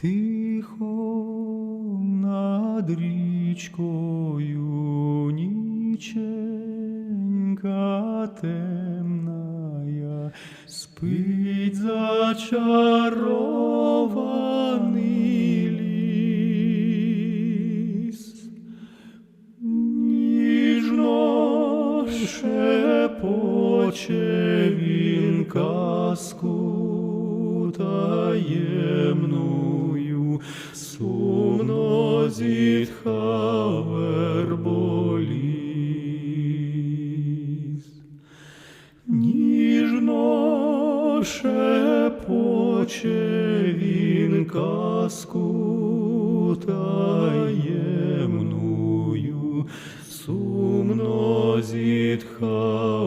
Тихо над річкою ніченька темная, спить зачарований ліс. Ніжно шепоче він казку таємную, сумно зітха верболіс. Ніжно шепоче він казку таємную, сумно зітха